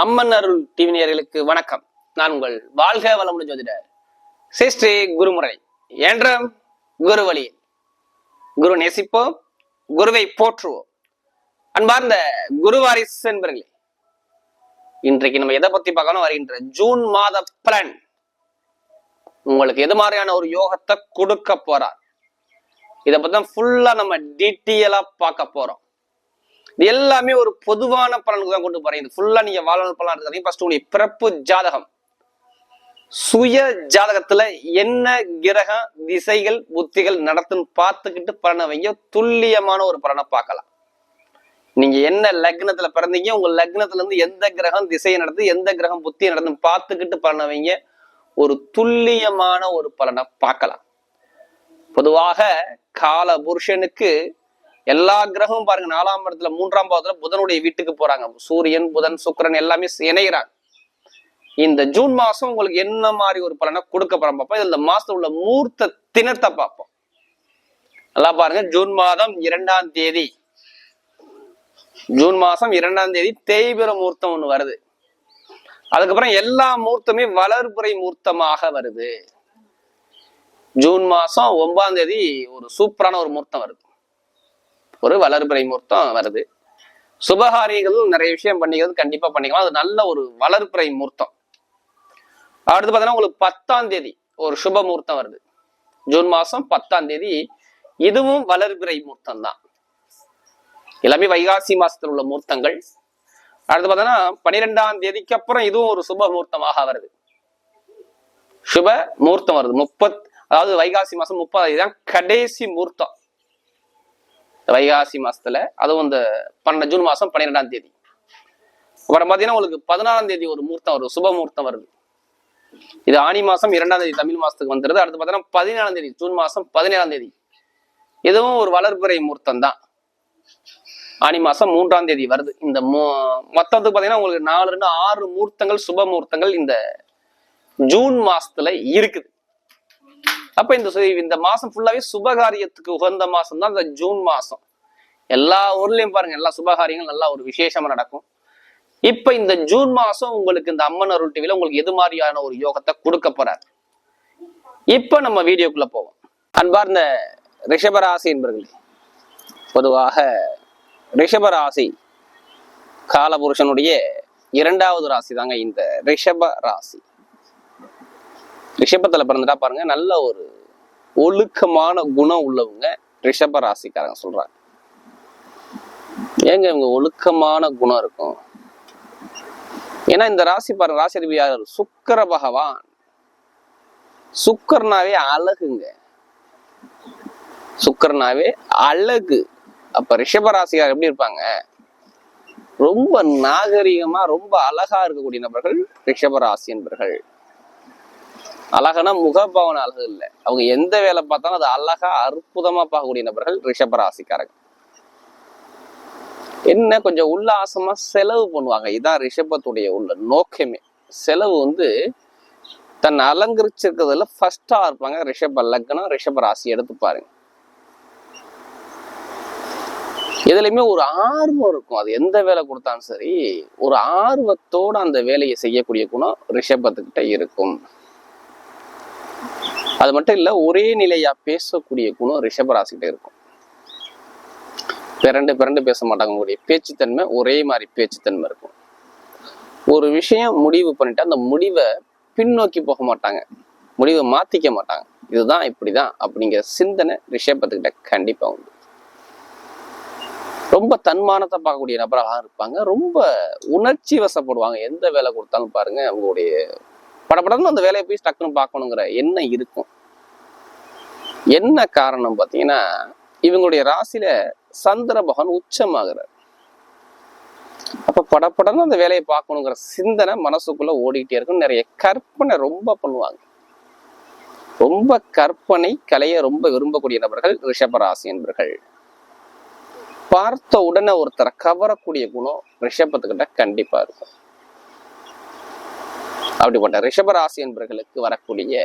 அம்மன் அருள் டிவினியர்களுக்கு வணக்கம். நான் உங்கள் வாழ்க வளமுடன் ஜோதிடர் சிஸ்ரீ குருமுறை என்றும் குரு வழி குரு நேசிப்போம் குருவை போற்றுவோம். அன்பார்ந்த குருவாரிஸ் என்பர்களே இன்றைக்கு நம்ம எதை பத்தி பார்க்கணும்? வருகின்ற ஜூன் மாத பலன். உங்களுக்கு எது மாதிரியான ஒரு யோகத்தை கொடுக்க போறார்? இதை பத்தி தான் ஃபுல்லா நம்ம டீட்டெயிலா பார்க்க போறோம். இது எல்லாமே ஒரு பொதுவான பலனுக்கு தான் கொண்டு போறேன். இது ஃபுல்லா நீங்க வாழ்நாள் பலன் இருக்காதீங்க ஃபர்ஸ்ட் உங்களுடைய பிறப்பு ஜாதகம். சுய ஜாதகத்துல என்ன கிரக திசைகள் புத்திகள் நடத்துன்னு பார்த்துக்கிட்டு பலனை வைங்க. துல்லியமான ஒரு பலனை பார்க்கலாம். நீங்க என்ன லக்னத்துல பிறந்தீங்க உங்க லக்னத்துல இருந்து எந்த கிரகம் திசையை நடந்து எந்த கிரகம் புத்தியை நடத்துன்னு பார்த்துக்கிட்டு பலனை வைங்க. ஒரு துல்லியமான ஒரு பலனை பார்க்கலாம். பொதுவாக கால புருஷனுக்கு எல்லா கிரகமும் பாருங்க நாலாம் இடத்துல மூன்றாம் பாவத்துல புதனுடைய வீட்டுக்கு போறாங்க. சூரியன் புதன் சுக்கிரன் எல்லாமே இணைகிறாங்க இந்த ஜூன் மாசம் உங்களுக்கு என்ன மாதிரி ஒரு பலனை கொடுக்க போறோம் பார்ப்போம் இந்த மாசத்துல உள்ள மூர்த்த தினத்தை பார்ப்போம் நல்லா பாருங்க ஜூன் மாதம் இரண்டாம் தேதி. ஜூன் மாசம் இரண்டாம் தேதி தேய்பிர மூர்த்தம் ஒண்ணு வருது. அதுக்கப்புறம் எல்லா மூர்த்தமே வளர்புறை மூர்த்தமாக வருது. ஜூன் மாசம் ஒன்பதாம் தேதி ஒரு சூப்பரான ஒரு மூர்த்தம் வருது. ஒரு வளர்பிறை மூர்த்தம் வருது. சுபகாரியங்கள் நிறைய விஷயம் பண்ணிக்கிறது கண்டிப்பா பண்ணிக்கலாம். அது நல்ல ஒரு வளர்பிறை முகூர்த்தம் அடுத்து பார்த்தீங்கன்னா உங்களுக்கு பத்தாம் தேதி ஒரு சுப முகூர்த்தம் வருது. ஜூன் மாசம் பத்தாம் தேதி இதுவும் வளர்பிறை மூர்த்தம் தான் எல்லாமே வைகாசி மாசத்தில் உள்ள மூர்த்தங்கள். அடுத்து பார்த்தோன்னா பன்னிரெண்டாம் தேதிக்கு அப்புறம் இதுவும் ஒரு சுப முகூர்த்தமாக வருது. சுப முகூர்த்தம் வருது. முப்பத் அதாவது வைகாசி மாசம் முப்பதாம் தேதி தான் கடைசி மூர்த்தம். வைகாசி மாசத்துல அதுவும் இந்த பன்னெண்டு ஜூன் மாசம் பன்னிரெண்டாம் தேதி. அப்புறம் பாத்தீங்கன்னா உங்களுக்கு பதினாறாம் தேதி ஒரு மூர்த்தம் வருது சுப மூர்த்தம் வருது. இது ஆனி மாசம் இரண்டாம் தேதி தமிழ் மாசத்துக்கு வந்துருது. அடுத்து பாத்தீங்கன்னா பதினேழாம் தேதி ஜூன் மாசம் பதினேழாம் தேதி. இதுவும் ஒரு வளர்ப்புறை மூர்த்தம் தான். ஆனி மாசம் மூன்றாம் தேதி வருது. இந்த மொத்தத்துக்கு பாத்தீங்கன்னா உங்களுக்கு நாலு ரெண்டு ஆறு மூர்த்தங்கள் சுப மூர்த்தங்கள் இந்த ஜூன் மாசத்துல இருக்குது. அப்ப இந்த இந்த மாசம் ஃபுல்லாவே சுபகாரியத்துக்கு உகந்த மாசம் தான் இந்த ஜூன் மாசம். எல்லா ஊர்லயும் பாருங்க எல்லா சுபகாரியங்கள் நல்லா ஒரு விசேஷமா நடக்கும். இப்ப இந்த ஜூன் மாசம் உங்களுக்கு இந்த அம்மன் அருள் டிவில உங்களுக்கு எது மாதிரியான ஒரு யோகத்தை கொடுக்க போறாரு? இப்ப நம்ம வீடியோக்குள்ள போவோம். அன்பார்ந்த ரிஷபராசி என்பர்களே பொதுவாக ரிஷபராசி காலபுருஷனுடைய இரண்டாவது ராசி தாங்க இந்த ரிஷப ராசி ரிஷபத்துல பிறந்துட்டா பாருங்க நல்ல ஒரு ஒழுக்கமான குணம் உள்ளவங்க ரிஷப ராசிக்காரங்க சொல்றாங்க. ஏங்க இவங்க ஒழுக்கமான குணம் இருக்கும். ஏன்னா இந்த ராசி பாருங்க ராசி அதிபதி யார் சுக்கர பகவான். சுக்கர்னாவே அழகுங்க. சுக்கர்னாவே அழகு. அப்ப ரிஷப எப்படி இருப்பாங்க? ரொம்ப நாகரிகமா ரொம்ப அழகா இருக்கக்கூடிய நபர்கள் ரிஷப ராசி என்பர்கள். அழகனா முகபாவன அழகு இல்லை. அவங்க எந்த வேலை பார்த்தாலும் அது அழகா அற்புதமா பார்க்கக்கூடிய நபர்கள் ரிஷப ராசிக்காரர்கள் என்ன கொஞ்சம் உல்லாசமா செலவு பண்ணுவாங்க. இதான் ரிஷபத்துடைய உள்ள நோக்கமே. செலவு வந்து தன்னை அலங்கரிச்சிருக்கிறதுல ஃபர்ஸ்டா இருப்பாங்க. ரிஷப லக்னம் ரிஷப ராசி எடுத்து பாருங்க. எதுலையுமே ஒரு ஆர்வம் இருக்கும். அது எந்த வேலை கொடுத்தாலும் சரி ஒரு ஆர்வத்தோட அந்த வேலையை செய்யக்கூடிய குணம் ரிஷபத்துக்கிட்ட இருக்கும். அது மட்டும் இல்ல ஒரே நிலையா பேசக்கூடிய குணம் ரிஷபராசிகிட்ட இருக்கும். பிறண்டு பிறண்டு பேச மாட்டாங்க உங்களுடைய பேச்சுத்தன்மை ஒரே மாதிரி பேச்சுத்தன்மை இருக்கும். ஒரு விஷயம் முடிவு பண்ணிட்டு அந்த முடிவை பின்னோக்கி போக மாட்டாங்க. முடிவை மாத்திக்க மாட்டாங்க. இதுதான் இப்படிதான் அப்படிங்கிற சிந்தனை ரிஷபத்துக்கிட்ட கண்டிப்பா உண்டு. ரொம்ப தன்மானத்தை பார்க்கக்கூடிய நபராக இருப்பாங்க. ரொம்ப உணர்ச்சி வசப்படுவாங்க. எந்த வேலை கொடுத்தாலும் பாருங்க அவங்களுடைய படப்படன்னு அந்த வேலையை போய் டக்குன்னு பார்க்கணுங்கிற எண்ணம் இருக்கும். என்ன காரணம் பார்த்தீங்கன்னா இவங்களுடைய ராசியில சந்திர பகவான் உச்சமாகிறார். அப்ப படப்படன்னு அந்த வேலையை பார்க்கணுங்கிற சிந்தனை மனசுக்குள்ள ஓடிக்கிட்டே இருக்கும் நிறைய கற்பனை ரொம்ப பண்ணுவாங்க. ரொம்ப கற்பனை கலையை ரொம்ப விரும்பக்கூடிய நபர்கள் ரிஷபராசி என்பர்கள். பார்த்த உடனே ஒருத்தரை கவரக்கூடிய குணம் ரிஷபத்துக்கிட்ட கண்டிப்பா இருக்கும். அப்படிப்பட்ட ரிஷபராசி என்பர்களுக்கு வரக்கூடிய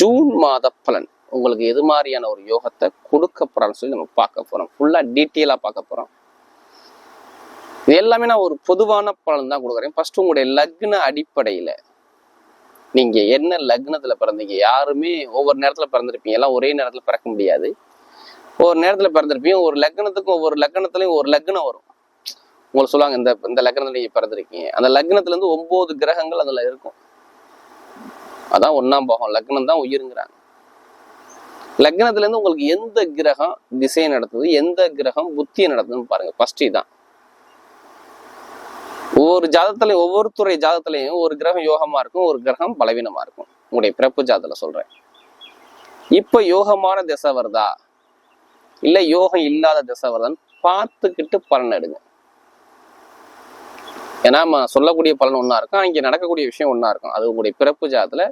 ஜூன் மாத பலன். உங்களுக்கு எது மாதிரியான ஒரு யோகத்தை கொடுக்க போறான்னு சொல்லி நம்ம பார்க்க போறோம். ஃபுல்லா டீட்டெயிலா பார்க்க போறோம். இது எல்லாமே நான் ஒரு பொதுவான பலன் தான் கொடுக்குறேன். ஃபர்ஸ்ட் உங்களுடைய லக்ன அடிப்படையில நீங்க என்ன லக்னத்துல பிறந்தீங்க யாருமே ஒவ்வொரு நேரத்துல பிறந்திருப்பீங்க. எல்லாம் ஒரே நேரத்துல பிறக்க முடியாது. ஒவ்வொரு நேரத்துல பிறந்திருப்பீங்க. ஒரு லக்னத்துக்கும் ஒவ்வொரு லக்னத்துலயும் ஒரு லக்னம் வரும். உங்களுக்கு சொல்லுவாங்க இந்த இந்த லக்னத்துல நீங்க பிறந்திருக்கீங்க. அந்த லக்னத்துல இருந்து ஒன்பது கிரகங்கள் அதுல இருக்கும். அதான் ஒன்னாம் பாகம். லக்னம் தான் உயிருங்கிறாங்க. லக்னத்துல இருந்து உங்களுக்கு எந்த கிரகம் திசையை நடத்துது எந்த கிரகம் புத்தியை நடத்துதுன்னு பாருங்க ஃபர்ஸ்ட் இதான். ஒவ்வொரு ஜாதகத்திலையும் ஒவ்வொரு துறை ஜாதகத்திலையும் ஒரு கிரகம் யோகமா இருக்கும் ஒரு கிரகம் பலவீனமா இருக்கும். உங்களுடைய பிறப்பு ஜாதத்துல சொல்றேன். இப்ப யோகமான திசை வருதா? இல்ல யோகம் இல்லாத திசை வருதான்னு பார்த்துக்கிட்டு பலன் எடுங்க. ஏன்னா நம்ம சொல்லக்கூடிய பலன் ஒண்ணா இருக்கும் அங்க நடக்கக்கூடிய விஷயம் ஒண்ணா இருக்கும். அது உங்களுடைய பிறப்பு ஜாதத்துல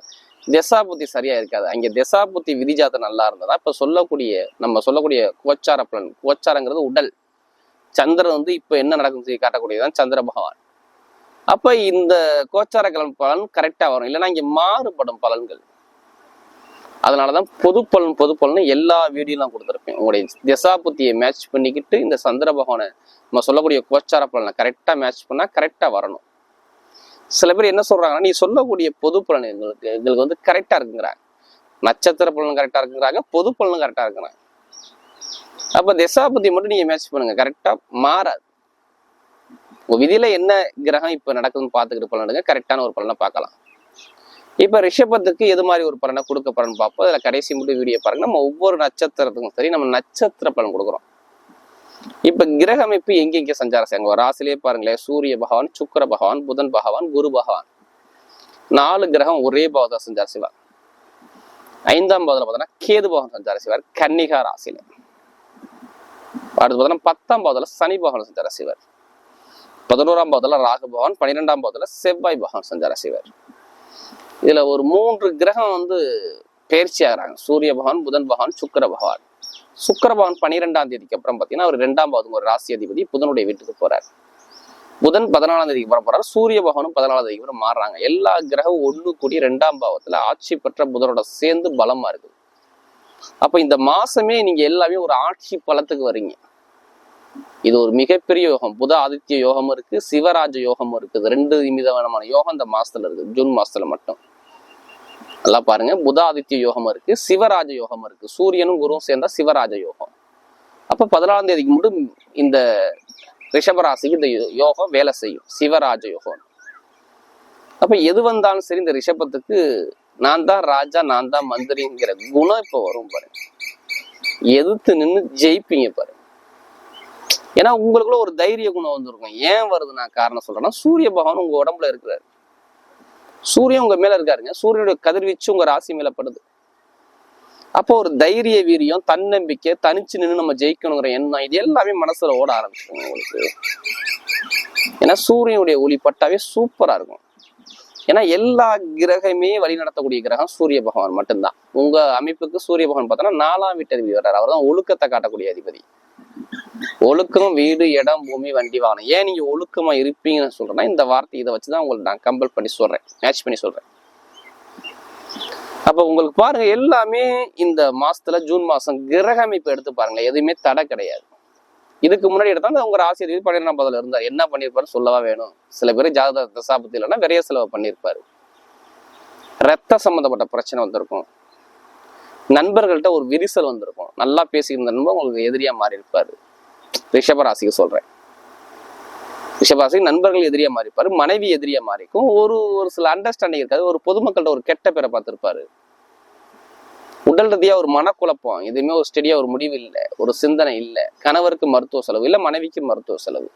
திசா புத்தி சரியா இருக்காது அங்க திசா புத்தி விதி நல்லா இருந்ததா இப்போ சொல்லக்கூடிய நம்ம சொல்லக்கூடிய கோச்சார பலன் கோச்சாரங்கிறது உடல். சந்திரன் வந்து இப்ப என்ன நடக்கும் சொல்லி காட்டக்கூடியதுதான் சந்திர பகவான். அப்ப இந்த கோச்சார கலன் பலன் கரெக்டா வரும். இல்லைன்னா இங்கே மாறுபடும் பலன்கள். அதனாலதான் பொது பலன் பொது பலன் எல்லா வீடியோலாம் கொடுத்துருப்பேன். உங்களுடைய திசா புத்தியை மேட்ச் பண்ணிக்கிட்டு இந்த சந்திர பகவானை நம்ம சொல்லக்கூடிய கோச்சார பலனை கரெக்டா மேட்ச் பண்ணா கரெக்டா வரணும். சில பேர் என்ன சொல்றாங்கன்னா நீ சொல்லக்கூடிய பொது பலன் எங்களுக்கு எங்களுக்கு வந்து கரெக்டா இருக்குங்கிறாங்க. நட்சத்திர பலன் கரெக்டா இருக்குங்கிறாங்க பொது பலனும் கரெக்டா இருக்கிறாங்க. அப்ப திசாபுத்தி மட்டும் நீங்க மேட்ச் பண்ணுங்க கரெக்டா மாறாது. உங்க விதியில என்ன கிரகம் இப்ப நடக்குதுன்னு பார்த்துக்கிட்டு பலனுங்க கரெக்டான ஒரு பலனை பார்க்கலாம். இப்ப ரிஷபத்துக்கு எது மாதிரி ஒரு பலனை கொடுக்க பலன் பார்ப்போம். அதுல கடைசி மட்டும் வீடியோ பாருங்க. நம்ம ஒவ்வொரு நட்சத்திரத்துக்கும் சரி நம்ம நட்சத்திர பலன் கொடுக்குறோம். இப்ப கிரக அமைப்பு எங்க எங்க சஞ்சாரம் செய்யுங்க ஒரு ராசிலேயே பாருங்களேன். சூரிய பகவான் சுக்கர பகவான் புதன் பகவான் குரு பகவான். நாலு கிரகம் ஒரே பாவத்தை சஞ்சாரம் செய்வார். ஐந்தாம் பாவத்தில் பார்த்தோன்னா கேது பகவான் சஞ்சாரம் செய்வார். கன்னிகா ராசியில. அடுத்து பார்த்தோன்னா பத்தாம் பாவத்தில் சனி பகவான் சஞ்சாரம் செய்வார். பதினோராம் பாவத்தில் ராகு பகவான் பன்னிரெண்டாம் பாவத்தில் செவ்வாய் பகவான் சஞ்சாரம் செய்வார். இதுல ஒரு மூன்று கிரகம் வந்து பயிற்சி ஆகிறாங்க. சூரிய பகவான் புதன் பகவான் சுக்கிர பகவான். சுக்கரபவன் பன்னிரெண்டாம் தேதிக்கு அப்புறம் பார்த்தீங்கன்னா அவர் ரெண்டாம் ஒரு ராசி அதிபதி புதனுடைய வீட்டுக்கு போறார். புதன் பதினாலாம் தேதிக்கு அப்புறம் போறாரு. சூரிய பகவானும் பதினாலாம் தேதிக்கு அப்புறம் மாறுறாங்க. எல்லா கிரகம் ஒண்ணு கூடி ரெண்டாம் பாவத்துல ஆட்சி பெற்ற புதனோட சேர்ந்து பலமா இருக்குது அப்ப இந்த மாசமே நீங்க எல்லாமே ஒரு ஆட்சி பலத்துக்கு வர்றீங்க இது ஒரு மிகப்பெரிய யோகம். புத ஆதித்ய யோகம் இருக்கு சிவராஜ யோகம் இருக்குது ரெண்டு விதமான யோகம் இந்த மாசத்துல இருக்கு. ஜூன் மாசத்துல மட்டும். நல்லா பாருங்க. புதாதித்ய யோகம் இருக்கு சிவராஜ யோகம் இருக்கு. சூரியனும் குருவும் சேர்ந்தா சிவராஜ யோகம். அப்ப பதினாலாம் தேதிக்கு மட்டும் இந்த ரிஷபராசிக்கு இந்த யோகம் வேலை செய்யும். சிவராஜ யோகம். அப்ப எது வந்தாலும் சரி இந்த ரிஷபத்துக்கு நான் தான் ராஜா நான் தான் மந்திரிங்கிற குணம் இப்ப வரும் பாருங்க. எதிர்த்து நின்று ஜெயிப்பீங்க பாருங்க. ஏன்னா உங்களுக்குள்ள ஒரு தைரிய குணம் வந்திருக்கும். ஏன் வருது? நான் காரணம் சொல்றேன்னா சூரிய பகவான் உங்க உடம்புல இருக்கிறாரு. சூரியன் உங்க மேல இருக்காருங்க. சூரியனுடைய கதிர்வீச்சு உங்க ராசி மேல படுது. அப்போ ஒரு தைரிய வீரியம் தன்னம்பிக்கை தனிச்சு நின்று நம்ம ஜெயிக்கணுங்கிற எண்ணம் இது எல்லாமே மனசுல ஓட ஆரம்பிச்சிருங்க உங்களுக்கு. ஏன்னா சூரியனுடைய ஒளி பட்டாவே சூப்பரா இருக்கும். ஏன்னா எல்லா கிரகமே வழி நடத்தக்கூடிய கிரகம் சூரிய பகவான் மட்டும்தான். உங்க அமைப்புக்கு சூரிய பகவான் பார்த்தோன்னா நாலாம் வீட்டு அதிபதி வர்றாரு. அவர் தான் ஒழுக்கத்தை காட்டக்கூடிய அதிபதி. ஒழுக்கம் வீடு இடம் பூமி வண்டி வாகனம். ஏன் நீங்க ஒழுக்கமா இருப்பீங்கன்னு சொல்றேன்னா இந்த வார்த்தை இதை வச்சுதான் உங்களுக்கு நான் கம்பல் பண்ணி சொல்றேன். மேட்ச் பண்ணி சொல்றேன். அப்ப உங்களுக்கு பாருங்க எல்லாமே இந்த மாசத்துல ஜூன் மாசம் கிரக அமைப்பு எடுத்து பாருங்க எதுவுமே தடை கிடையாது. இதுக்கு முன்னாடி எடுத்தா உங்க ஆசிரியர் பன்னிரெண்டாம் பதில இருந்தார். என்ன பண்ணிருப்பாரு சொல்லவா வேணும். சில பேர் ஜாதக தசாபத்தி இல்லைன்னா விரைய செலவு பண்ணியிருப்பாரு ரத்த சம்பந்தப்பட்ட பிரச்சனை வந்திருக்கும். நண்பர்கள்ட்ட ஒரு விரிசல் வந்திருக்கும். நல்லா பேசியிருந்த நண்பர் உங்களுக்கு எதிரியா மாறி இருப்பாரு ரிஷபராசிக்கு சொல்றேன். ரிஷபராசி நண்பர்கள் எதிரியா மாறிப்பாரு மனைவி எதிரியா மாறிக்கும். ஒரு ஒரு சில அண்டர்ஸ்டாண்டிங் இருக்காது. ஒரு பொதுமக்கள்கிட்ட ஒரு கெட்ட பேரை பார்த்திருப்பாரு. உடல் ரீதியா ஒரு மனக்குழப்பம் எதுவுமே ஒரு ஸ்டெடியா ஒரு முடிவு இல்லை ஒரு சிந்தனை இல்லை. கணவருக்கு மருத்துவ செலவு இல்லை மனைவிக்கு மருத்துவ செலவு.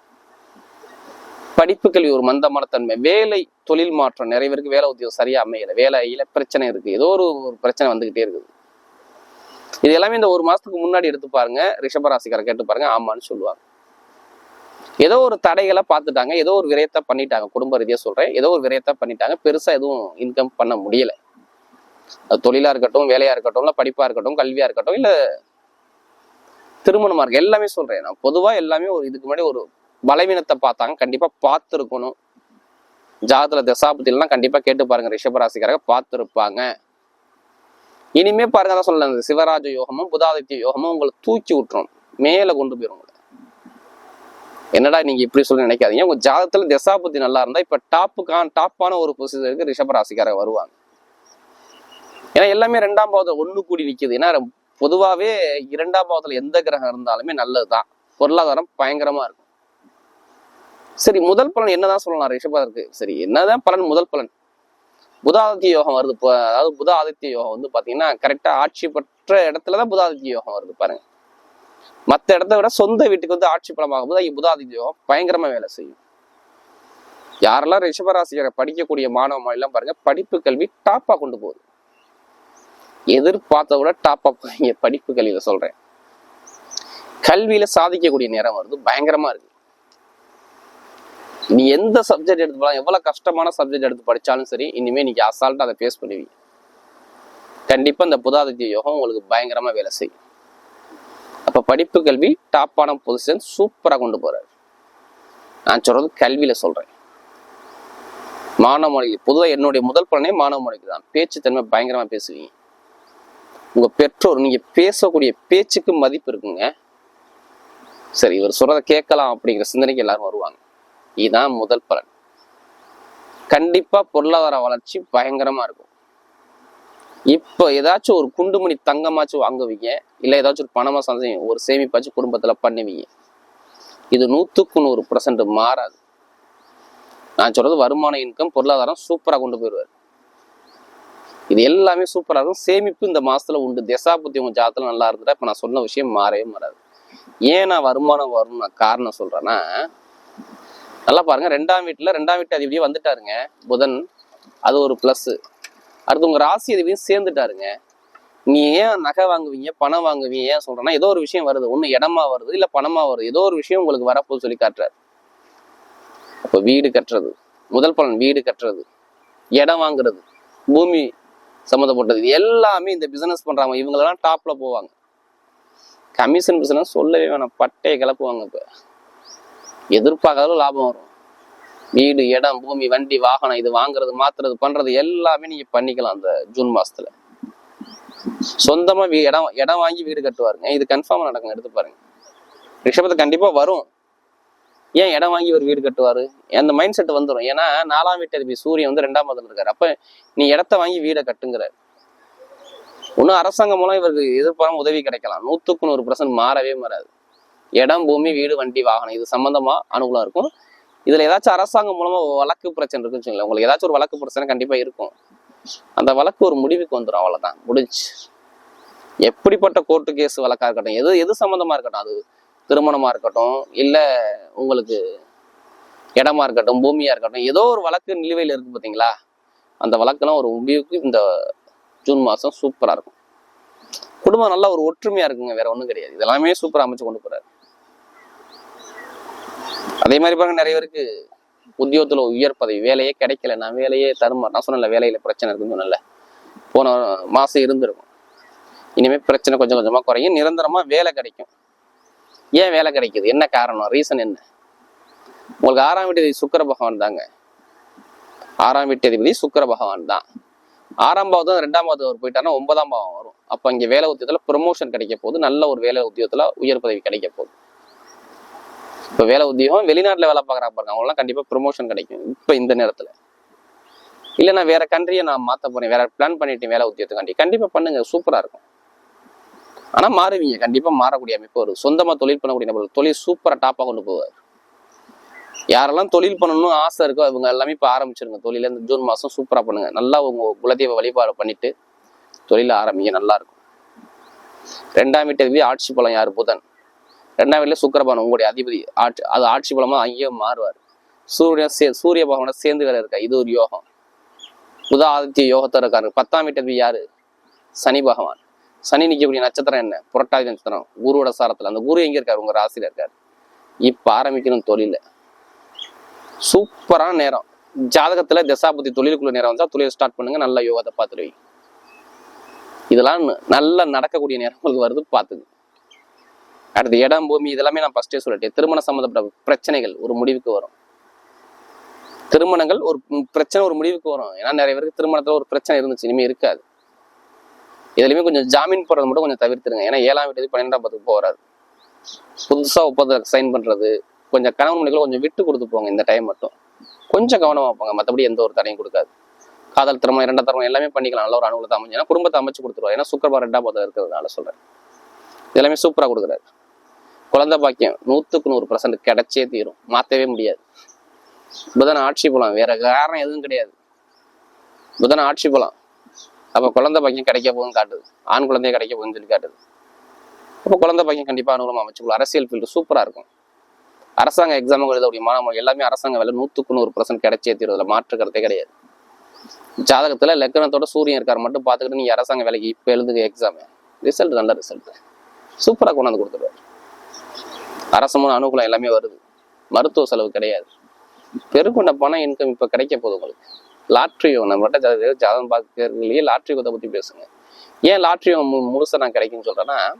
படிப்பு கல்வி ஒரு மந்தமான தன்மை. வேலை தொழில் மாற்றம் நிறைய பேருக்கு வேலை உத்தியோகம் சரியா அமையல. வேலையில பிரச்சனை இருக்கு. ஏதோ ஒரு பிரச்சனை வந்துகிட்டே இருக்குது. இது எல்லாமே இந்த ஒரு மாசத்துக்கு முன்னாடி எடுத்து பாருங்க. ரிஷபராசிக்கார கேட்டு பாருங்க. ஆமான்னு சொல்லுவாங்க. ஏதோ ஒரு தடைகளை பார்த்துட்டாங்க. ஏதோ ஒரு விரயத்தை பண்ணிட்டாங்க. குடும்ப ரீதியாக சொல்றேன். ஏதோ ஒரு விரயத்தை பண்ணிட்டாங்க. பெருசா எதுவும் இன்கம் பண்ண முடியல. தொழிலாக தொழிலா இருக்கட்டும் வேலையா இருக்கட்டும் இல்ல படிப்பா இருக்கட்டும் கல்வியா இருக்கட்டும் இல்ல திருமணமா இருக்கு எல்லாமே சொல்றேன். நான் பொதுவா எல்லாமே ஒரு இதுக்கு முன்னாடி ஒரு பலவீனத்தை பார்த்தாங்க. கண்டிப்பா பார்த்துருக்கணும். ஜாதத்துல தசாபத்திலாம் கண்டிப்பா கேட்டு பாருங்க. ரிஷபராசிக்காரங்க பார்த்துருப்பாங்க. இனிமே பாருங்க தான் சொல்லல இந்த சிவராஜ யோகமும் புதாதித்ய யோகமும் உங்களை தூக்கி விட்டுரும். மேல கொண்டு போயிடும் என்னடா நீங்க இப்படி சொல்லி நினைக்காதீங்க. உங்க ஜாதகத்துல தசாபுத்தி நல்லா இருந்தா இப்ப டாப்புக்கான டாப்பான ஒரு பொசிஷனுக்கு ரிஷபராசிக்காரங்க வருவாங்க. ஏன்னா எல்லாமே ரெண்டாம் பாவத்துல ஒண்ணு கூடி நிக்குது. ஏன்னா பொதுவாவே இரண்டாம் பாவத்துல எந்த கிரகம் இருந்தாலுமே நல்லதுதான். பொருளாதாரம் பயங்கரமா இருக்கும். சரி முதல் பலன் என்னதான் சொல்லலாம் ரிஷபருக்கு சரி என்னதான் பலன் முதல் பலன்? புதாதித்ய யோகம் வருது. இப்போ அதாவது புத ஆதித்ய யோகம் வந்து பாத்தீங்கன்னா கரெக்டா ஆட்சி பெற்ற இடத்துலதான் புதாதித்ய யோகம் வருது பாருங்க. மத்த இடத்த விட சொந்த வீட்டுக்கு வந்து ஆட்சி பலமாகும் போது புதாதித்ய யோகம் பயங்கரமா வேலை செய்யும். யாரெல்லாம் ரிஷபராசிகரை படிக்கக்கூடிய மாணவ மாநிலம் பாருங்க படிப்பு கல்வி டாப்பா கொண்டு போகுது. எதிர்பார்த்த விட டாப்பா இங்க படிப்பு கல்வியில சொல்றேன். கல்வியில சாதிக்கக்கூடிய நேரம் வருது. பயங்கரமா இருக்கு. நீ எந்த சப்ஜெக்ட் எடுத்து போலாம் எவ்வளவு கஷ்டமான சப்ஜெக்ட் எடுத்து படிச்சாலும் சரி இனிமே நீங்க அசால்ட்டா அதை ஃபேஸ் பண்ணுவீங்க. கண்டிப்பா இந்த புதாதித்ய யோகம் உங்களுக்கு பயங்கரமா வேலை செய்யும். அப்ப படிப்பு கல்வி டாப்பான பொசிஷன் சூப்பரா கொண்டு போறாரு. நான் சொல்றது கல்வியில சொல்றேன். மாணவ மொழி பொதுவாக என்னுடைய முதல் பலனே மாணவ மொழிக்கு தான். பேச்சு தன்மை பயங்கரமா பேசுவீங்க. உங்க பெற்றோர் நீங்க பேசக்கூடிய பேச்சுக்கு மதிப்பு இருக்குங்க. சரி இவர் சொல்றதை கேட்கலாம் அப்படிங்கிற சிந்தனைக்கு எல்லாரும் வருவாங்க. இதுதான் முதல் பலன். கண்டிப்பா பொருளாதார வளர்ச்சி பயங்கரமா இருக்கும். இப்போ ஏதாச்சும் ஒரு குண்டுமணி தங்கமாச்சும் வாங்குவீங்க இல்ல ஏதாச்சும் ஒரு பணமா சந்தையும் ஒரு சேமிப்பாச்சும் குடும்பத்துல பண்ணுவீங்க. இது நூத்துக்கு நூறு பர்சன்ட் மாறாது. நான் சொல்றது வருமான இன்கம் பொருளாதாரம் சூப்பரா கொண்டு போயிடுவார். இது எல்லாமே சூப்பரா இருக்கும். சேமிப்பு இந்த மாசத்துல உண்டு. திசா புத்தி உங்க ஜாதத்துல நல்லா இருந்துட்டா இப்ப நான் சொன்ன விஷயம் மாறவே மாறாது. ஏன் நான் வருமானம் வரும்னு நான் காரணம் சொல்றேன்னா நல்லா பாருங்க. ரெண்டாம் வீட்டுல ரெண்டாம் வீட்டு அதிபதியே வந்துட்டாருங்க. புதன். அது ஒரு பிளஸ் அடுத்து உங்க ராசி அதிபதியும் சேர்ந்துட்டாருங்க. நீ ஏன் நகை வாங்குவீங்க? பணம் வாங்குவீங்க? ஏன் சொல்றேன்னா ஏதோ ஒரு விஷயம் வருது. ஒண்ணு இடமா வருது இல்ல பணமா வருது. ஏதோ ஒரு விஷயம் உங்களுக்கு வரப்போகுது சொல்லி காட்டுறாரு. அப்ப வீடு கட்டுறது. முதல் பலன் வீடு கட்டுறது. இடம் வாங்குறது. பூமி சம்மந்தப்பட்டது. எல்லாமே இந்த பிசினஸ் பண்றாங்க இவங்களெல்லாம் டாப்ல போவாங்க. கமிஷன் பிசினஸ் சொல்லவே வேணாம். பட்டையை கிளப்புவாங்க இப்ப. எதிர்பார்க்காத லாபம் வரும். வீடு இடம் பூமி வண்டி வாகனம் இது வாங்குறது மாத்துறது பண்றது எல்லாமே நீங்க பண்ணிக்கலாம் அந்த ஜூன் மாசத்துல. சொந்தமா வீ இடம் இடம் வாங்கி வீடு கட்டுவாருங்க. இது கன்ஃபார்மா நடக்கும் எடுத்து பாருங்க. ரிஷபத்தை கண்டிப்பா வரும். ஏன் இடம் வாங்கி ஒரு வீடு கட்டுவாரு? அந்த மைண்ட் செட் வந்துடும் ஏன்னா நாலாம் வீட்டு அதிபதி சூரியன் வந்து ரெண்டாம் மதம் இருக்காரு. அப்ப நீ இடத்த வாங்கி வீடை கட்டுங்கிறார். இன்னும் அரசாங்கம் மூலம் இவருக்கு எதிர்பாராம உதவி கிடைக்கலாம். நூத்துக்கு நூறு பர்சன்ட் மாறவே மாறாது. இடம் பூமி வீடு வண்டி வாகனம் இது சம்மந்தமா அனுகூலம் இருக்கும். இதுல ஏதாச்சும் அரசாங்கம் மூலமா வழக்கு பிரச்சனை இருக்குன்னு வச்சுங்களேன் உங்களுக்கு ஏதாச்சும் ஒரு வழக்கு பிரச்சனை கண்டிப்பா இருக்கும். அந்த வழக்கு ஒரு முடிவுக்கு வந்துடும் அவ்வளவுதான். முடிஞ்சு. எப்படிப்பட்ட கோர்ட்டு கேஸ் வழக்கா இருக்கட்டும் எது எது சம்மந்தமா இருக்கட்டும் அது திருமணமா இருக்கட்டும் இல்ல உங்களுக்கு இடமா இருக்கட்டும் பூமியா இருக்கட்டும் ஏதோ ஒரு வழக்கு நிலுவையில் இருக்கு பாத்தீங்களா? அந்த வழக்கெல்லாம் ஒரு முடிவுக்கு இந்த ஜூன் மாசம் சூப்பரா இருக்கும். குடும்பம் நல்லா ஒரு ஒற்றுமையா இருக்குங்க வேற ஒண்ணும் கிடையாது. இதெல்லாமே சூப்பராக அமைச்சு கொண்டு போறாரு. அதே மாதிரி பாருங்க நிறைய பேருக்கு உத்தியோகத்துல உயர் பதவி வேலையே கிடைக்கல. நான் வேலையே தருமா நான் சொன்னல வேலையில பிரச்சனை இருக்குன்னு சொன்னல போன மாசம் இருந்திருக்கும். இனிமே பிரச்சனை கொஞ்சம் கொஞ்சமா குறையும். நிரந்தரமா வேலை கிடைக்கும். ஏன் வேலை கிடைக்குது? என்ன காரணம்? ரீசன் என்ன? உங்களுக்கு ஆறாம் வீட்டு சுக்கர பகவான் தாங்க. ஆறாம் வீட்டு அதிபதி சுக்கர பகவான் தான். ஆறாம் பாவம் ரெண்டாம் பாவத்துக்கு அவர் போயிட்டாருன்னா ஒன்பதாம் பாவம் வரும். அப்ப இங்க வேலை உத்தியோகத்துல ப்ரொமோஷன் கிடைக்க போகுது. நல்ல ஒரு வேலை உத்தியோகத்தில் உயர் பதவி கிடைக்க போகுது. இப்போ வேலை உத்தியோகம் வெளிநாட்டில் வேலை பார்க்குறா பாருங்க. அவங்களாம் கண்டிப்பாக ப்ரொமோஷன் கிடைக்கும். இப்போ இந்த நேரத்தில். இல்லை நான் வேற கண்ட்ரியை நான் மாற்ற போகிறேன் வேற பிளான் பண்ணிட்டேன் வேலை உத்தியத்துக்காண்டி கண்டிப்பா பண்ணுங்க. சூப்பராக இருக்கும். ஆனால் மாறுவீங்க. கண்டிப்பாக மாறக்கூடிய அமைப்பு ஒரு சொந்தமாக தொழில் பண்ணக்கூடிய நபர்கள் தொழில் சூப்பராக டாப்பாக கொண்டு போவார். யாரெல்லாம் தொழில் பண்ணணும்னு ஆசை இருக்கோ அவங்க எல்லாமே இப்போ ஆரம்பிச்சிருங்க. தொழில இந்த ஜூன் மாதம் சூப்பராக பண்ணுங்க. நல்லா உங்கள் குலதெய்வ வழிபாடு பண்ணிட்டு தொழில ஆரம்பிங்க. நல்லா இருக்கும். ரெண்டாம் வீட்டு ஆட்சி பலம் யார்? புதன். ரெண்டாம் வீட்டுல சுக்கரபானம் உங்களுடைய அதிபதி ஆட்சி அது ஆட்சி பலமாக அங்கேயும் மாறுவார். சூரியன் சே சூரிய பகவான சேர்ந்து வேலை இருக்கா? இது ஒரு யோகம். புத ஆதித்ய யோகத்தை இருக்காரு. பத்தாம் வீட்டு யாரு? சனி பகவான். சனி நிற்கக்கூடிய நட்சத்திரம் என்ன? புரட்டாதி நட்சத்திரம். குருவோட சாரத்தில். அந்த குரு எங்கே இருக்காரு? உங்கள் ராசியில் இருக்காரு. இப்போ ஆரம்பிக்கணும் தொழில. சூப்பரான நேரம். ஜாதகத்தில் தசாபதி தொழிலுக்குள்ள நேரம் வந்தால் தொழில் ஸ்டார்ட் பண்ணுங்க. நல்ல யோகத்தை பார்த்துருவீங்க. இதெல்லாம் ந- நல்லா நடக்கக்கூடிய நேரம் உங்களுக்கு வருது பார்த்துங்க. அடுத்து இடம் பூமி இதெல்லாமே நான் ஃபர்ஸ்டே சொல்லிட்டேன். திருமண சம்மந்தப்பட்ட பிரச்சனைகள் ஒரு முடிவுக்கு வரும். திருமணங்கள் ஒரு பிரச்சனை ஒரு முடிவுக்கு வரும். ஏன்னா நிறைய பேருக்கு திருமணத்தில் ஒரு பிரச்சனை இருந்துச்சு. இனிமே இருக்காது. இதுலையுமே கொஞ்சம் ஜாமீன் போடுறது மட்டும் கொஞ்சம் தவிர்த்துருங்க. ஏன்னா ஏழாம் வீட்டு பன்னெண்டாம் பத்துக்கு போறாரு புதுசா ஒப்பந்தம் சைன் பண்றது கொஞ்சம் கணவன் மணிக்குள்ள கொஞ்சம் விட்டு கொடுத்து போங்க இந்த டைம் மட்டும். கொஞ்சம் கவனமாக போங்க. மற்றபடி எந்த ஒரு தடையும் கொடுக்காது. காதல் திருமணம் இரண்டாம் திறமை எல்லாமே பண்ணிக்கலாம். நல்ல ஒரு அனுகூலத்தை அமைஞ்சு. ஏன்னா குடும்பத்தை அமைச்சு கொடுத்துருவார். ஏன்னா சுக்கரபார் ரெண்டாம் பதம் இருக்கிறதுனால சொல்றேன். எல்லாமே சூப்பரா கொடுக்குறாரு. குழந்தை பாக்கியம் நூத்துக்கு நூறு பர்சன்ட் கிடைச்சே தீரும். மாத்தவே முடியாது. புதன் ஆட்சி போலாம். வேற காரணம் எதுவும் கிடையாது. புதன் ஆட்சி போலாம். அப்போ குழந்தை பாக்கியம் கிடைக்க போகுதுன்னு காட்டுது. ஆண் குழந்தைய கிடைக்க போகுதுன்னு சொல்லி காட்டுது. அப்போ குழந்தை பாக்கியம் கண்டிப்பா அனுகூலமாக அமைச்சுக்கலாம் அரசியல் ஃபீல்டு சூப்பரா இருக்கும். அரசாங்க எக்ஸாமுக்கு எழுதக்கூடிய மாணவர்கள் எல்லாமே அரசாங்க வேலை நூற்றுக்கு நூறு பர்சன்ட் கிடைச்சே தீரும். அதில் கருத்தே கிடையாது. ஜாதகத்துல லக்கணத்தோட சூரியன் இருக்கார். மட்டும் பார்த்துக்கிட்டு நீங்க அரசாங்க வேலைக்கு இப்போ எழுதுக எக்ஸாம் ரிசல்ட் நல்ல ரிசல்ட் சூப்பராக கொண்டாந்து கொடுத்துருவாரு. அரசமான அனுகூலம் எல்லாமே வருது. மருத்துவ செலவு கிடையாது. பெருக்கொண்ட பணம் இன்கம் இப்போ கிடைக்க போகுது உங்களுக்கு. லாட்ரி நம்மகிட்ட ஜாதகம் பார்க்கறதுலயே லாட்ரி யோகத்தை பற்றி பேசுங்க. ஏன் லாட்ரி யோகம் மு- நான் கிடைக்குன்னு சொல்கிறேன்னா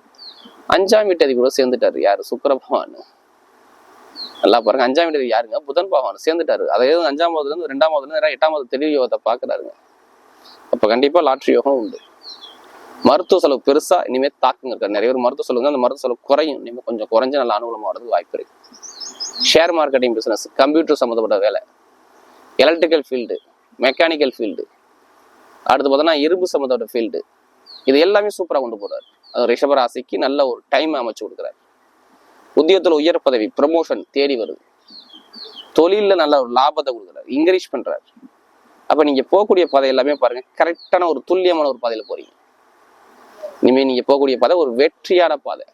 அஞ்சாம் வீட்டதி கூட சேர்ந்துட்டாரு. யார்? சுக்கர பகவான். நல்லா பாருங்க. அஞ்சாம் வீட்டதி யாருங்க? புதன் பகவான் சேர்ந்துட்டாரு. அதாவது அஞ்சாம் மாதத்துலேருந்து ரெண்டாம் மாதத்துலேருந்து எட்டாம் மாதம் தெளிவு யோகத்தை பார்க்குறாருங்க. அப்போ கண்டிப்பாக லாட்ரி யோகம் உண்டு. மருத்துவ செலவு பெருசா இனிமே தாக்குங்க இருக்காது. நிறைய பேர் மருத்துவ செலவு வந்து அந்த மருத்துவ செலவு குறையும். இனிமே கொஞ்சம் குறைஞ்ச நல்ல அனுகூலமா வரதுக்கு வாய்ப்பு இருக்கு. ஷேர் மார்க்கெட்டிங் பிஸ்னஸ் கம்ப்யூட்டர் சம்மந்தப்பட்ட வேலை. எலக்ட்ரிக்கல் ஃபீல்டு மெக்கானிக்கல் ஃபீல்டு அடுத்து பார்த்தோன்னா இரும்பு சம்மந்தப்பட்ட ஃபீல்டு இது எல்லாமே சூப்பராக கொண்டு போறாரு. அது ரிஷபராசிக்கு நல்ல ஒரு டைம் அமைச்சு கொடுக்குறாரு. உத்தியோகத்துல உயர் பதவி ப்ரமோஷன் தேடி வருது. தொழிலில் நல்ல ஒரு லாபத்தை கொடுக்குறாரு. இன்க்ரீஸ் பண்ணுறாரு அப்போ நீங்கள் போகக்கூடிய பாதை எல்லாமே பாருங்கள் கரெக்டான ஒரு துல்லியமான ஒரு பாதையில போகிறீங்க இனிமே நீங்க போகக்கூடிய பாதை ஒரு வெற்றியான பாதை.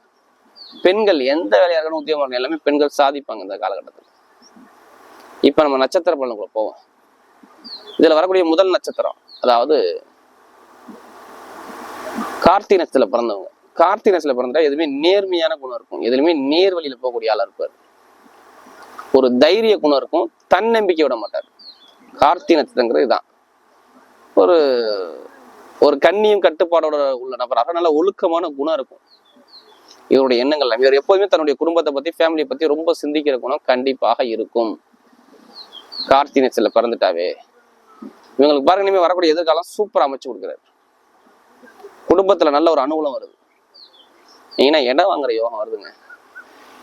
பெண்கள் எந்த வேலையாக இருக்கணும் உத்தியோகம் இருக்கணும் எல்லாமே பெண்கள் சாதிப்பாங்க இந்த காலகட்டத்தில். இப்ப நம்ம நட்சத்திர பலனுக்குள்ள போவோம். இதுல வரக்கூடிய முதல் நட்சத்திரம் அதாவது கார்த்திகை நட்சத்திரத்தில் பிறந்தவங்க. கார்த்திகை நட்சத்திரத்தில் பிறந்தா எதுவுமே நேர்மையான குணம் இருக்கும். எதுலையுமே நேர் வழியில போகக்கூடிய ஆளா இருப்பார். ஒரு தைரிய குணம் இருக்கும் தன்னம்பிக்கை விட மாட்டார். கார்த்திகை நட்சத்திரங்கிறது இதுதான் ஒரு ஒரு கண்ணியும் கட்டுப்பாடோட உள்ள நபராக நல்ல ஒழுக்கமான குணம் இருக்கும். இவருடைய எண்ணங்கள் எல்லாம். இவர் எப்போதுமே தன்னுடைய குடும்பத்தை பத்தி ஃபேமிலியை பத்தி ரொம்ப சிந்திக்கிற குணம் கண்டிப்பாக இருக்கும். கார்த்திகை நட்சத்திரத்துல பிறந்துட்டாவே. இவங்களுக்கு பாருங்க இனிமே வரக்கூடிய எதிர்காலம் சூப்பரா அமைச்சு கொடுக்குறாரு. குடும்பத்துல நல்ல ஒரு அனுகூலம் வருது. ஏன்னா இடம் வாங்குற யோகம் வருதுங்க.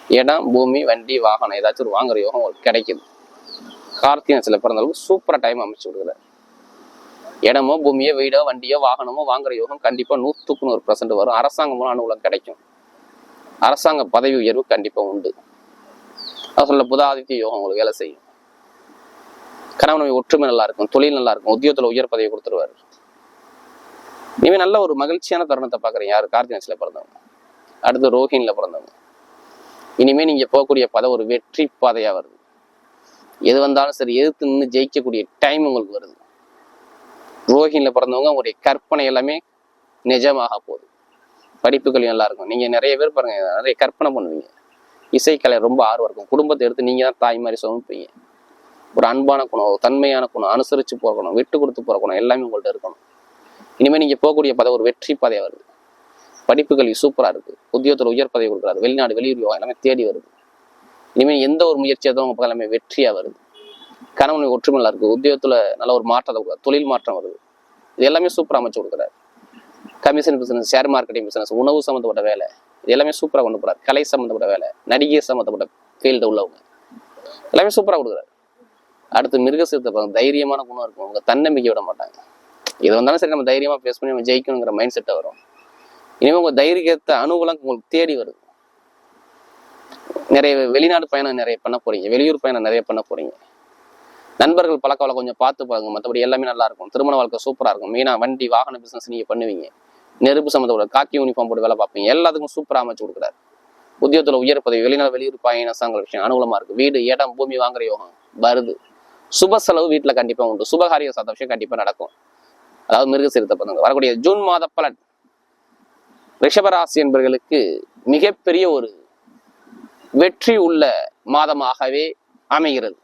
இடம் பூமி வண்டி வாகனம் ஏதாச்சும் ஒரு வாங்குற யோகம் கிடைக்குது. கார்த்திகை சில பிறந்தளவுக்கு சூப்பரா டைம் அமைச்சு கொடுக்குறாரு. இடமோ பூமியோ வீடோ வண்டியோ வாகனமோ வாங்குற யோகம் கண்டிப்பா நூத்துக்கு நூறு பர்சன்ட் வரும். அரசாங்கம் மூலம் அனுகூலம் கிடைக்கும். அரசாங்க பதவி உயர்வு கண்டிப்பா உண்டு. அது சொல்ல புதாதித்ய யோகம் உங்களுக்கு வேலை செய்யும். கணவன் ஒற்றுமை நல்லா இருக்கும் தொழில் நல்லா இருக்கும் உத்தியோகத்துல உயர் பதவி கொடுத்துருவாரு. இனிமே நல்ல ஒரு மகிழ்ச்சியான தருணத்தை பாக்குறீங்க யாரு? கார்த்திகேயன்ஸ்ல பிறந்தவங்க. அடுத்து ரோஹின்ல பிறந்தவங்க. இனிமே நீங்க போகக்கூடிய பதை ஒரு வெற்றி பாதையா வருது. எது வந்தாலும் சரி எதிர்த்து நின்று ஜெயிக்கக்கூடிய டைம் உங்களுக்கு வருது. ரோஹின்ல பிறந்தவங்க உங்களுடைய கற்பனை எல்லாமே நிஜமாக போகுது. படிப்புகள் நல்லா இருக்கும் நீங்க நிறைய பேர் பாருங்க நிறைய கற்பனை பண்ணுவீங்க. இசைக்கலை ரொம்ப ஆர்வம் இருக்கும். குடும்பத்தை எடுத்து நீங்க தான் தாய் மாதிரி சுமப்பீங்க. ஒரு அன்பான குணம் ஒரு தன்மையான குணம் அனுசரிச்சு போகணும் விட்டு கொடுத்து போற குணம் எல்லாமே உங்கள்கிட்ட இருக்கணும். இனிமேல் நீங்க போகக்கூடிய பதவி ஒரு வெற்றி பதவியா வருது. படிப்புகள் சூப்பரா இருக்கு. உத்தியோகத்தில் உயர் பதவி கொடுக்குறாரு. வெளிநாடு வெளியூர் எல்லாமே தேடி வருது. இனிமேல் எந்த ஒரு முயற்சியாவது உங்க பக்கம் எல்லாமே வெற்றியா வருது. கணவன் ஒற்றுமை நல்லா இருக்கு. உத்தியோகத்துல நல்ல ஒரு மாற்றத்தை தொழில் மாற்றம் வருது. இது எல்லாமே சூப்பரா அமைச்சு கொடுக்குறாரு. Commission business share marketing business உணவு சம்மந்தப்பட்ட வேலை. இது எல்லாமே சூப்பரா கொண்டு போகிறார் கலை சம்மந்தப்பட்ட வேலை நடிகை சம்மந்தப்பட்ட ஃபீல்டு உள்ளவங்க. எல்லாமே சூப்பரா கொடுக்குறாரு. அடுத்து மிருகசீரத்தை பாருங்க தைரியமான குணம் இருக்கும். அவங்க தன்னம்பிக்கை விட மாட்டாங்க. எது வந்தாலும் சரி நம்ம தைரியமாக ஃபேஸ் பண்ணி நம்ம ஜெயிக்கணுங்கிற மைண்ட் செட்டை வரும். இனிமேல் உங்கள் தைரியத்தை அனுகூலம் உங்களுக்கு தேடி வருது. நிறைய வெளிநாடு பயணம் நிறைய பண்ண போறீங்க. வெளியூர் பயணம் நிறைய பண்ண போறீங்க. நண்பர்கள் பழக்க வழக்கம் கொஞ்சம் பார்த்து பாருங்க. மற்றபடி எல்லாமே நல்லா இருக்கும். திருமண வாழ்க்கை சூப்பரா இருக்கும். மெயினாக வண்டி வாகன பிசினஸ் நீங்க பண்ணுவீங்க. நெருப்பு சம்மந்தப்பட காக்கி யூனிஃபார்ம் போட்டு வேலை பார்ப்பீங்க. எல்லாத்துக்கும் சூப்பராக அமைச்சு கொடுக்குறாரு. உத்தியோகத்தில் உயர் பதவி வெளிநாடு வெளியூர் பயணசாங்கிற விஷயம் அனுகூலமா இருக்கு. வீடு இடம் பூமி வாங்குற யோகம் வருது. சுப செலவு வீட்டுல கண்டிப்பா உண்டு. சுபகாரிய சாத விஷயம் கண்டிப்பா நடக்கும். அதாவது மிருக சீர்த்த பண்ணுங்க வரக்கூடிய ஜூன் மாத பலன். ரிஷபராசி என்பவர்களுக்கு மிகப்பெரிய ஒரு வெற்றி உள்ள மாதமாகவே அமைகிறது.